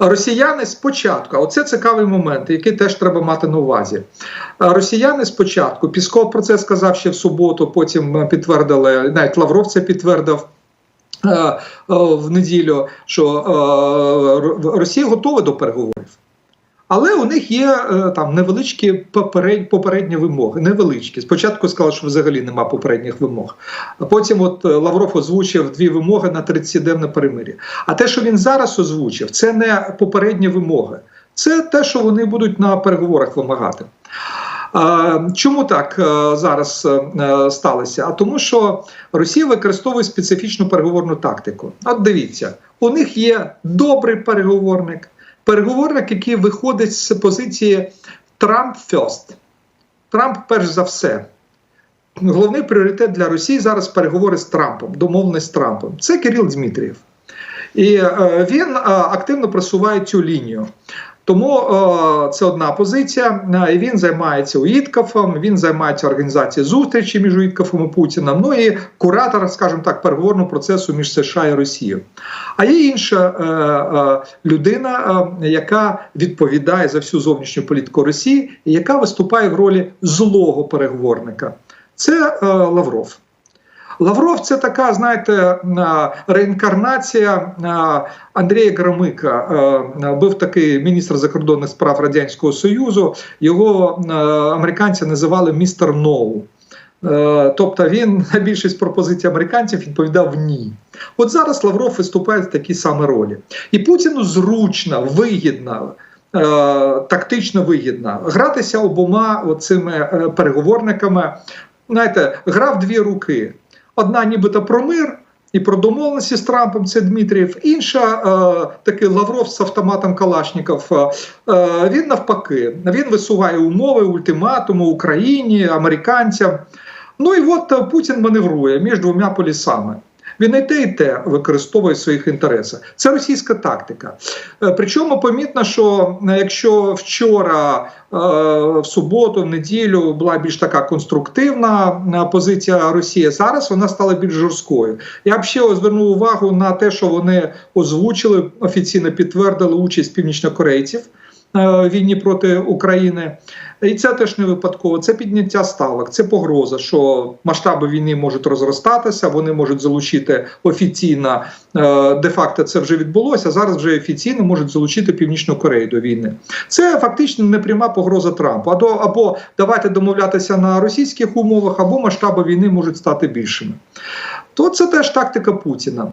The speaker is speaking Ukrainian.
Росіяни спочатку, а оце цікавий момент, який теж треба мати на увазі. Росіяни спочатку, Пісков про це сказав ще в суботу, потім підтвердили, навіть Лавров це підтвердив. е, е, В неділю, що е, Росія готова до переговорів. Але у них є е, там невеличкі попередні, вимоги. Невеличкі. Спочатку сказали, що взагалі нема попередніх вимог. Потім от е, Лавров озвучив дві вимоги на 30-денне перемир'я. А те, що він зараз озвучив, це не попередні вимоги. Це те, що вони будуть на переговорах вимагати. Чому так е, зараз сталося? А тому, що Росія використовує специфічну переговорну тактику. От дивіться, у них є добрий переговорник, переговорник, який виходить з позиції Трамп first. Трамп перш за все. Головний пріоритет для Росії зараз переговори з Трампом, домовленість з Трампом. Це Кирил Дмитрієв. І е, він е, активно просуває цю лінію. Тому е, це одна позиція. Е, Він займається УІТКАФом, він займається організацією зустрічі між УІТКАФом і Путіним. Ну і куратор, скажімо так, переговорного процесу між США і Росією. А є інша е, людина, яка відповідає за всю зовнішню політику Росії, яка виступає в ролі злого переговорника. Це Лавров. Лавров це така, знаєте, е, реінкарнація е, Андрія Громика. Е, Був такий міністр закордонних справ Радянського Союзу. Його американці називали містер Ноу. Тобто він на більшість пропозицій американців відповідав ні. От зараз Лавров виступає в такій самій ролі. І Путіну зручно, вигідно. Тактично вигідно гратися обома цими переговорниками. Знаєте, грав дві руки. Одна, нібито про мир і про домовленості з Трампом, це Дмитрієв, інша е, такий Лавров з автоматом Калашніков. Е, він навпаки, він висуває умови, ультиматуми Україні, американцям. Ну і от Путін маневрує між двома полісами. Він і те, і те використовує в своїх інтересах. Це російська тактика. Причому помітно, що якщо вчора, в суботу, в неділю була більш така конструктивна позиція Росії, зараз вона стала більш жорсткою. Я б ще звернув увагу на те, що вони озвучили офіційно підтвердили участь північнокорейців. В війні проти України, і це теж не випадково. Це підняття ставок, це погроза, що масштаби війни можуть розростатися, вони можуть залучити офіційно де-факто це вже відбулося. Зараз вже офіційно можуть залучити Північну Корею до війни. Це фактично непряма погроза Трампу. Або, або давайте домовлятися на російських умовах, або масштаби війни можуть стати більшими. То це теж тактика Путіна.